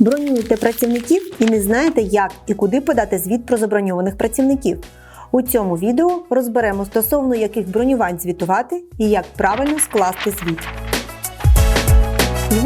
Бронюєте працівників і не знаєте, як і куди подати звіт про заброньованих працівників. У цьому відео розберемо стосовно яких бронювань звітувати і як правильно скласти звіт. 8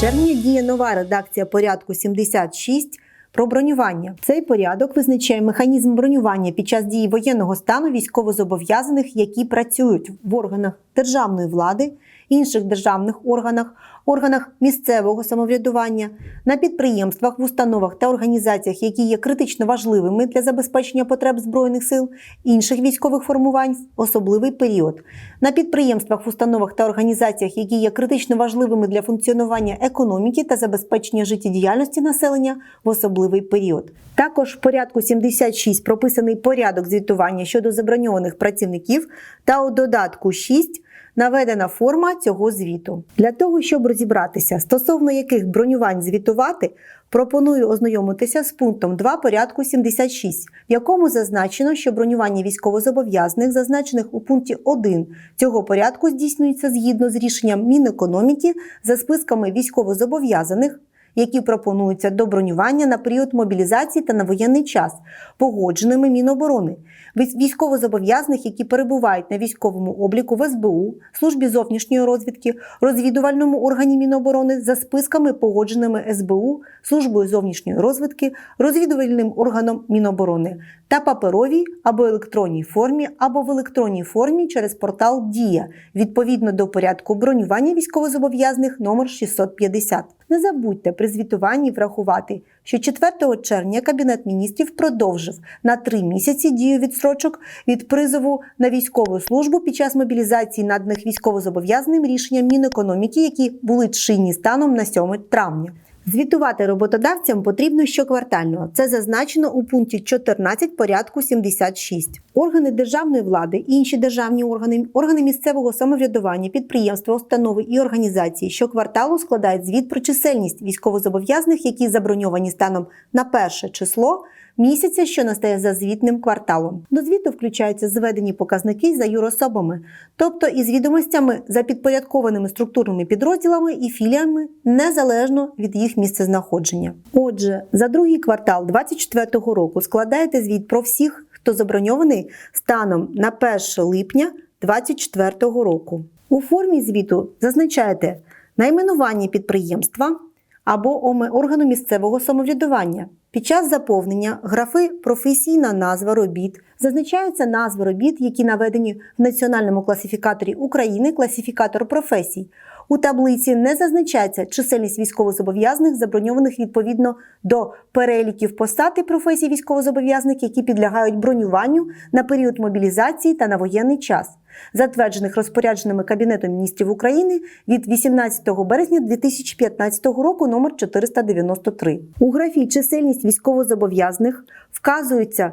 червня діє нова редакція порядку 76 про бронювання. Цей порядок визначає механізм бронювання під час дії воєнного стану військовозобов'язаних, які працюють в органах державної влади, інших державних органах, органах місцевого самоврядування, на підприємствах, в установах та організаціях, які є критично важливими для забезпечення потреб збройних сил, інших військових формувань в особливий період, на підприємствах, в установах та організаціях, які є критично важливими для функціонування економіки та забезпечення життєдіяльності населення в особливий період. Також в порядку 76 прописаний порядок звітування щодо заброньованих працівників та у додатку 6 наведена форма цього звіту. Для того, щоб розібратися, стосовно яких бронювань звітувати, пропоную ознайомитися з пунктом 2 порядку 76, в якому зазначено, що бронювання військовозобов'язаних, зазначених у пункті 1 цього порядку, здійснюється згідно з рішенням Мінекономіки за списками військовозобов'язаних. Які пропонуються до бронювання на період мобілізації та на воєнний час, погодженими Міноборони, військовозобов'язаних, які перебувають на військовому обліку в СБУ, службі зовнішньої розвідки, розвідувальному органі Міноборони за списками, погодженими СБУ, службою зовнішньої розвідки, розвідувальним органом Міноборони та паперовій або електронній формі, або в електронній формі через портал Дія відповідно до порядку бронювання військовозобов'язаних номер 650. Не забудьте при звітуванні врахувати, що 4 червня Кабінет міністрів продовжив на три місяці дію відстрочок від призову на військову службу під час мобілізації наданих військовозобов'язаним рішенням Мінекономіки, які були чинні станом на 7 травня. Звітувати роботодавцям потрібно щоквартально. Це зазначено у пункті 14 порядку 76. Органи державної влади, інші державні органи, органи місцевого самоврядування, підприємства, установи і організації щокварталу складають звіт про чисельність військовозобов'язаних, які заброньовані станом на перше число місяця, що настає за звітним кварталом. До звіту включаються зведені показники за юрособами, тобто із відомостями за підпорядкованими структурними підрозділами і філіями незалежно від їх місцезнаходження. Отже, за другий квартал 2024 року складаєте звіт про всіх, хто заброньований станом на 1 липня 2024 року. У формі звіту зазначаєте найменування підприємства або органу місцевого самоврядування. Під час заповнення графи професійна назва робіт зазначаються назви робіт, які наведені в національному класифікаторі України класифікатор професій. У таблиці не зазначається чисельність військовозобов'язаних, заброньованих відповідно до переліків посад і професій військовозобов'язаних, які підлягають бронюванню на період мобілізації та на воєнний час, затверджених розпорядженнями Кабінету міністрів України від 18 березня 2015 року номер 493. У графі чисельність військовозобов'язаних вказується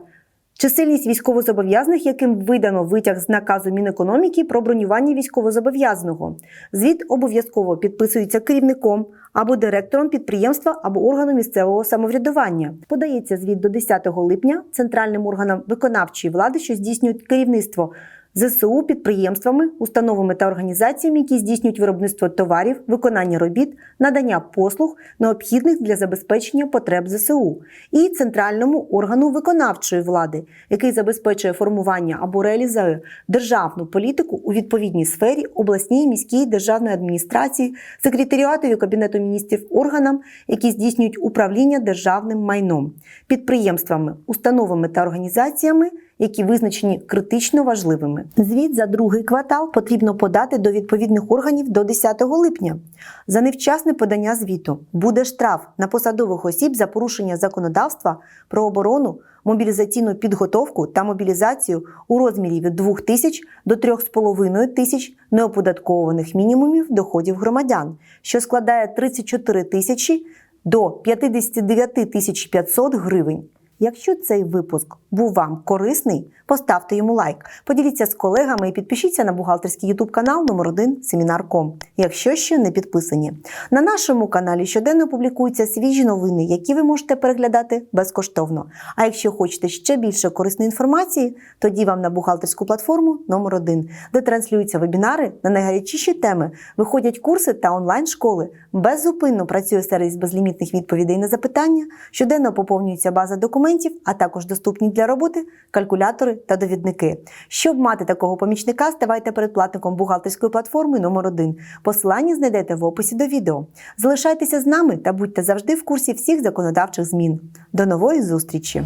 Чисельність військовозобов'язаних, яким видано витяг з наказу Мінекономіки про бронювання військовозобов'язаного. Звіт обов'язково підписується керівником або директором підприємства або органу місцевого самоврядування. Подається звіт до 10 липня центральним органам виконавчої влади, що здійснюють керівництво. ЗСУ підприємствами, установами та організаціями, які здійснюють виробництво товарів, виконання робіт, надання послуг, необхідних для забезпечення потреб ЗСУ, і центральному органу виконавчої влади, який забезпечує формування або реалізує державну політику у відповідній сфері обласній, міській державної адміністрації, секретаріатові кабінету міністрів органам, які здійснюють управління державним майном, підприємствами, установами та організаціями які визначені критично важливими. Звіт за другий квартал потрібно подати до відповідних органів до 10 липня. За невчасне подання звіту буде штраф на посадових осіб за порушення законодавства про оборону. Мобілізаційну підготовку та мобілізацію у розмірі від 2 тисяч до 3,5 тисяч неоподаткованих мінімумів доходів громадян, що складає 34 тисячі до 59 тисяч 500 гривень. Якщо цей випуск був вам корисний, поставте йому лайк, поділіться з колегами і підпишіться на бухгалтерський YouTube канал номер 1 Семінар.ком, якщо ще не підписані. На нашому каналі щоденно публікуються свіжі новини, які ви можете переглядати безкоштовно. А якщо хочете ще більше корисної інформації, тоді вам на бухгалтерську платформу номер 1 де транслюються вебінари на найгарячіші теми, виходять курси та онлайн-школи. Беззупинно працює сервіс безлімітних відповідей на запитання, щоденно поповнюється база документів, а також доступні для роботи калькулятори та довідники. Щоб мати такого помічника, ставайте передплатником бухгалтерської платформи номер 1 Посилання знайдете в описі до відео. Залишайтеся з нами та будьте завжди в курсі всіх законодавчих змін. До нової зустрічі!